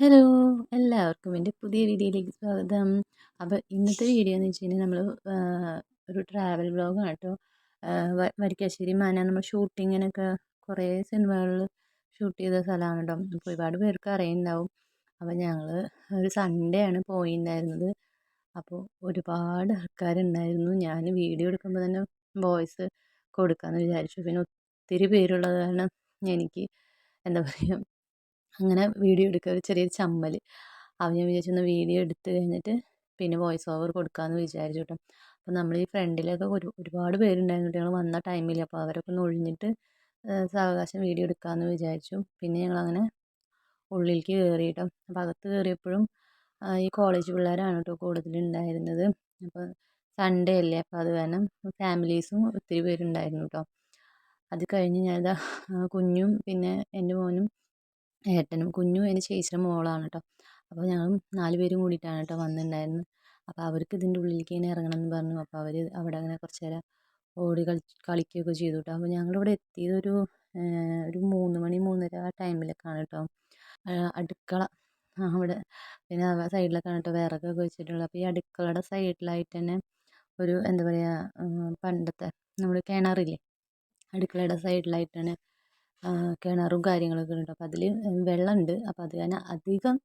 Hello എല്ലാവർക്കും എന്റെ പുതിയ വീഡിയോയിലേക്ക് സ്വാഗതം. അപ്പോൾ ഇന്നത്തെ വീഡിയോ എന്ന് വെച്ച് കഴിഞ്ഞാൽ നമ്മൾ ഒരു ട്രാവൽ വ്ളോഗാണ് കേട്ടോ. വരിക്കാശ്ശേരി മന നമ്മൾ ഷൂട്ടിങ്ങിനൊക്കെ കുറേ സിനിമകളിൽ ഷൂട്ട് ചെയ്ത സ്ഥലമാണ് കേട്ടോ. അപ്പോൾ ഒരുപാട് പേർക്ക് അറിയുന്നുണ്ടാവും. അപ്പോൾ ഞങ്ങൾ ഒരു സൺഡേ ആണ് പോയിണ്ടായിരുന്നത്. അപ്പോൾ ഒരുപാട് ആൾക്കാരുണ്ടായിരുന്നു. ഞാൻ വീഡിയോ എടുക്കുമ്പോൾ തന്നെ വോയിസ് കൊടുക്കാമെന്ന് വിചാരിച്ചു. പിന്നെ ഒത്തിരി പേരുള്ളത് കാരണം എനിക്ക് എന്താ പറയുക അങ്ങനെ വീഡിയോ എടുക്കുക. ഒരു ചെറിയൊരു ചമ്മൽ അപ്പോൾ ഞാൻ വിചാരിച്ചു ഒന്ന് വീഡിയോ എടുത്ത് കഴിഞ്ഞിട്ട് പിന്നെ വോയിസ് ഓവർ കൊടുക്കാമെന്ന് വിചാരിച്ചു കേട്ടോ അപ്പോൾ നമ്മൾ ഈ ഫ്രണ്ടിലൊക്കെ ഒരു ഒരുപാട് പേരുണ്ടായിരുന്നു ഞങ്ങൾ വന്ന ടൈമിൽ അപ്പോൾ അവരൊക്കെ ഒന്ന് ഒഴിഞ്ഞിട്ട് സാവകാശം വീഡിയോ എടുക്കാമെന്ന് വിചാരിച്ചു. പിന്നെ ഞങ്ങളങ്ങനെ ഉള്ളിലേക്ക് കയറി കേട്ടോ അപ്പോൾ അകത്ത് കയറിയപ്പോഴും ഈ കോളേജ് പിള്ളേരാണ് കേട്ടോ കൂടുതലുണ്ടായിരുന്നത് അപ്പോൾ സൺഡേ അല്ലേ? അപ്പോൾ അത് കാരണം ഫാമിലീസും ഒത്തിരി പേരുണ്ടായിരുന്നു കേട്ടോ അത് കഴിഞ്ഞ് ഞാനിതാ കുഞ്ഞും പിന്നെ എന്റെ മോനും ഏട്ടനും കുഞ്ഞും എന്റെ ചേച്ചിയുടെ മോളാണ് കേട്ടോ അപ്പോൾ ഞങ്ങൾ നാല് പേരും കൂടിയിട്ടാണ് കേട്ടോ വന്നിട്ടുണ്ടായിരുന്നത് അപ്പോൾ അവർക്ക് ഇതിന്റെ ഉള്ളിലേക്ക് ഇങ്ങനെ ഇറങ്ങണം എന്ന് പറഞ്ഞു. അപ്പോൾ അവർ അവിടെ അങ്ങനെ കുറച്ച് നേരം ഓടി കളി കളിക്കുകയൊക്കെ ചെയ്തു കേട്ടോ അപ്പോൾ ഞങ്ങളിവിടെ എത്തിയത് ഒരു ഒരു മൂന്ന് മണി മൂന്നര ആ ടൈമിലൊക്കെയാണ് കേട്ടോ അടുക്കള അവിടെ പിന്നെ സൈഡിലൊക്കെയാണ് കേട്ടോ വിറകൊക്കെ വെച്ചിട്ടുള്ളത്. അപ്പോൾ ഈ അടുക്കളയുടെ സൈഡിലായിട്ട് തന്നെ ഒരു എന്താ പറയുക പണ്ടത്തെ നമ്മുടെ കിണറില്ലേ? അടുക്കളയുടെ സൈഡിലായിട്ടാണ് കിണറും കാര്യങ്ങളൊക്കെ ഉണ്ട്. അപ്പോൾ അതിൽ വെള്ളമുണ്ട് അപ്പോൾ അത് കാരണം അധികം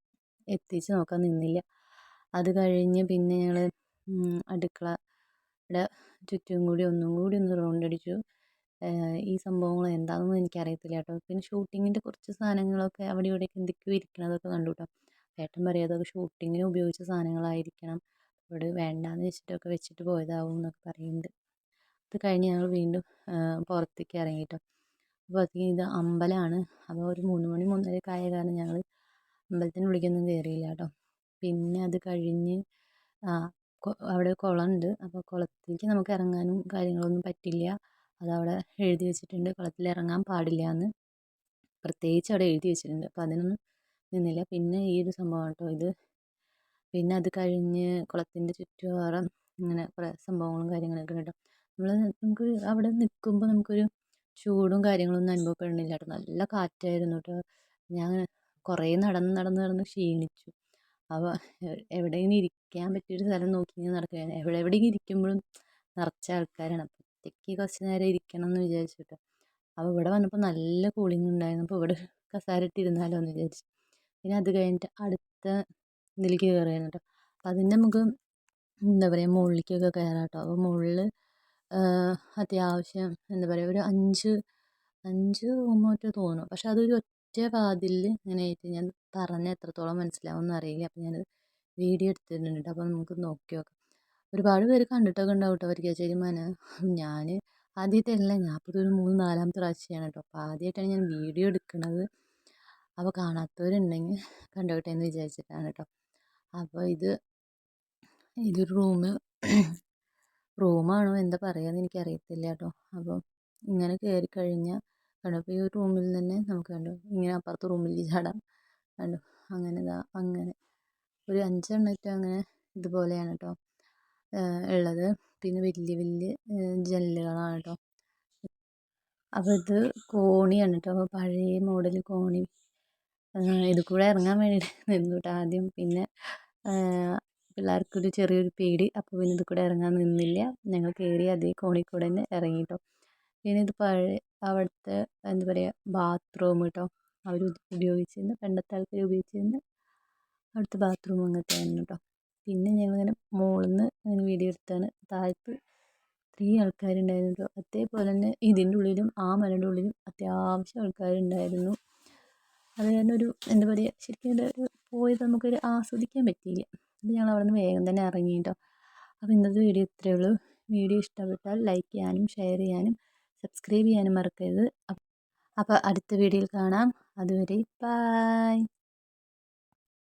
എത്തിച്ച് നോക്കാൻ നിന്നില്ല. അത് കഴിഞ്ഞ് പിന്നെ ഞങ്ങൾ അടുക്കളയുടെ ചുറ്റും കൂടി ഒന്നും കൂടി ഒന്ന് റൗണ്ട് അടിച്ചു. ഈ സംഭവങ്ങൾ എന്താണെന്ന് എനിക്കറിയത്തില്ല കേട്ടോ. പിന്നെ ഷൂട്ടിങ്ങിന്റെ കുറച്ച് സാധനങ്ങളൊക്കെ അവിടെ ഇവിടെയൊക്കെ എന്തൊക്കെയോ ഇരിക്കണതൊക്കെ കണ്ടു കേട്ടോ. ഏട്ടൻ പറയും അതൊക്കെ ഷൂട്ടിങ്ങിന് ഉപയോഗിച്ച സാധനങ്ങളായിരിക്കണം. ഇവിടെ വേണ്ടാന്ന് വെച്ചിട്ടൊക്കെ വെച്ചിട്ട് പോയതാവും എന്നൊക്കെ പറയുന്നുണ്ട്. അത് കഴിഞ്ഞ് ഞങ്ങൾ വീണ്ടും പുറത്തേക്ക് ഇറങ്ങി കേട്ടോ. അപ്പോൾ ഇത് അമ്പലമാണ് അപ്പോൾ ഒരു മൂന്ന് മണി മൂന്നരയൊക്കെ ആയ കാരണം ഞങ്ങൾ അമ്പലത്തിനുള്ളിലേക്കൊന്നും കയറിയില്ല കേട്ടോ. പിന്നെ അത് കഴിഞ്ഞ് അവിടെ കുളമുണ്ട്. അപ്പോൾ കുളത്തിലേക്ക് നമുക്ക് ഇറങ്ങാനും കാര്യങ്ങളൊന്നും പറ്റില്ല. അതവിടെ എഴുതി വെച്ചിട്ടുണ്ട്. കുളത്തിൽ ഇറങ്ങാൻ പാടില്ല എന്ന് പ്രത്യേകിച്ച് അവിടെ എഴുതി വെച്ചിട്ടുണ്ട്. അപ്പോൾ അതിനൊന്നും നിന്നില്ല. പിന്നെ ഈ ഒരു സംഭവം കേട്ടോ ഇത്. പിന്നെ അത് കഴിഞ്ഞ് കുളത്തിന്റെ ചുറ്റുപാടും ഇങ്ങനെ കുറേ സംഭവങ്ങളും കാര്യങ്ങളൊക്കെ കേട്ടോ. നമ്മൾ നമുക്ക് അവിടെ നിൽക്കുമ്പോൾ നമുക്കൊരു ചൂടും കാര്യങ്ങളൊന്നും അനുഭവപ്പെടുന്നില്ല കേട്ടോ. നല്ല കാറ്റായിരുന്നു കേട്ടോ. ഞാൻ കുറേ നടന്ന് നടന്ന് നടന്ന് ക്ഷീണിച്ചു. അപ്പോൾ എവിടെയെങ്കിലും ഇരിക്കാൻ പറ്റിയൊരു സ്ഥലം നോക്കി ഇങ്ങനെ നടക്കുകയാണ് എവിടെ എവിടെയെങ്കിലും ഇരിക്കുമ്പോഴും നിറച്ച ആൾക്കാരാണ്. അപ്പോൾ ഒറ്റയ്ക്ക് കുറച്ച് നേരം ഇരിക്കണം എന്ന് വിചാരിച്ചു കേട്ടോ. അപ്പോൾ ഇവിടെ വന്നപ്പോൾ നല്ല കൂളിംഗ് ഉണ്ടായിരുന്നു. അപ്പോൾ ഇവിടെ കസാര ഇട്ടിരുന്നാലോ എന്ന് വിചാരിച്ചു. പിന്നെ അത് കഴിഞ്ഞിട്ട് അടുത്ത ഇതിലേക്ക് കയറിയായിരുന്നു കേട്ടോ. അപ്പോൾ അതിന്റെ നമുക്ക് എന്താ പറയുക മുകളിലേക്കൊക്കെ കയറാം കേട്ടോ. അപ്പോൾ മുകളിൽ അത്യാവശ്യം എന്താ പറയുക ഒരു അഞ്ച് അഞ്ച് റൂമൊക്കെ തോന്നുന്നു പക്ഷെ അതൊരു ഒറ്റ വാതിലിൽ ഇങ്ങനെ ആയിട്ട് ഞാൻ പറഞ്ഞാൽ എത്രത്തോളം മനസ്സിലാവുമെന്ന് അറിയില്ല. അപ്പം ഞാനത് വീഡിയോ എടുത്തിട്ടുണ്ട്. അപ്പം നമുക്ക് നോക്കി നോക്കാം. ഒരുപാട് പേര് കണ്ടിട്ടൊക്കെ ഉണ്ടാവും കേട്ടോ വരിക്കാശ്ശേരി മന ഞാൻ ആദ്യത്തെ അല്ല ഞാൻ അപ്പോൾ ഒരു മൂന്ന് നാലാമത്തെ പ്രാവശ്യമാണ് കേട്ടോ. അപ്പോൾ ആദ്യമായിട്ടാണ് ഞാൻ വീഡിയോ എടുക്കുന്നത് അപ്പോൾ കാണാത്തവരുണ്ടെങ്കിൽ കണ്ടോട്ടെ എന്ന് വിചാരിച്ചിട്ടാണ് കേട്ടോ. അപ്പോൾ ഇത് ഇതൊരു റൂം റൂമാണോ എന്താ പറയുകയെന്ന് എനിക്കറിയത്തില്ല കേട്ടോ അപ്പം ഇങ്ങനെ കയറി കഴിഞ്ഞാൽ കണ്ടോ അപ്പോൾ ഈ റൂമിൽ തന്നെ നമുക്ക് കണ്ടോ ഇങ്ങനെ അപ്പുറത്തെ റൂമിലേക്ക് ചാടാം. കണ്ടോ അങ്ങനെ ഇതാ അങ്ങനെ. ഒരു അഞ്ചെണ്ണമായിട്ട് അങ്ങനെ ഇതുപോലെയാണ് കേട്ടോ ഉള്ളത്. പിന്നെ വലിയ വലിയ ജനലുകളാണ് കേട്ടോ അപ്പോൾ ഇത് കോണിയാണ് കേട്ടോ അപ്പോൾ പഴയ മോഡൽ കോണി. ഇത് കൂടെ ഇറങ്ങാൻ വേണ്ടിയിട്ട് നിന്നു കേട്ടോ ആദ്യം. പിന്നെ പിള്ളേർക്കൊരു ചെറിയൊരു പേടി അപ്പോൾ പിന്നെ ഇത് കൂടെ ഇറങ്ങാൻ നിന്നില്ല. ഞങ്ങൾ കയറി അതേ കോണിൽ കൂടെ തന്നെ ഇറങ്ങി കേട്ടോ പിന്നെ ഇത് പഴയ അവിടുത്തെ എന്താ പറയുക ബാത്റൂം കേട്ടോ അവർ ഉപയോഗിച്ചിരുന്ന പണ്ടത്തെ ആൾക്കാർ ഉപയോഗിച്ചിരുന്ന അവിടുത്തെ ബാത്റൂം അങ്ങനത്തെ ആയിരുന്നു കേട്ടോ പിന്നെ ഞങ്ങളിങ്ങനെ മുകളിൽ നിന്ന് അങ്ങനെ വീഡിയോ എടുത്താണ്. താഴത്ത് ഇത്രയും ആൾക്കാരുണ്ടായിരുന്നു. കേട്ടോ അതേപോലെ തന്നെ ഇതിന്റെ ഉള്ളിലും ആ മലയുടെ ഉള്ളിലും അത്യാവശ്യം ആൾക്കാരുണ്ടായിരുന്നു. അത് കാരണം ഒരു എന്താ പറയുക ശരിക്കും ഒരു പോയത് നമുക്കൊരു ആസ്വദിക്കാൻ പറ്റിയില്ല. അപ്പോൾ ഞങ്ങൾ അവിടെ നിന്ന് വേഗം തന്നെ ഇറങ്ങി കേട്ടോ അപ്പോൾ ഇന്നത്തെ വീഡിയോ ഇത്രയേ ഉള്ളൂ. വീഡിയോ ഇഷ്ടപ്പെട്ടാൽ ലൈക്ക് ചെയ്യാനും ഷെയർ ചെയ്യാനും സബ്സ്ക്രൈബ് ചെയ്യാനും മറക്കരുത്. അപ്പോൾ അടുത്ത വീഡിയോയിൽ കാണാം. അതുവരെ ബായ്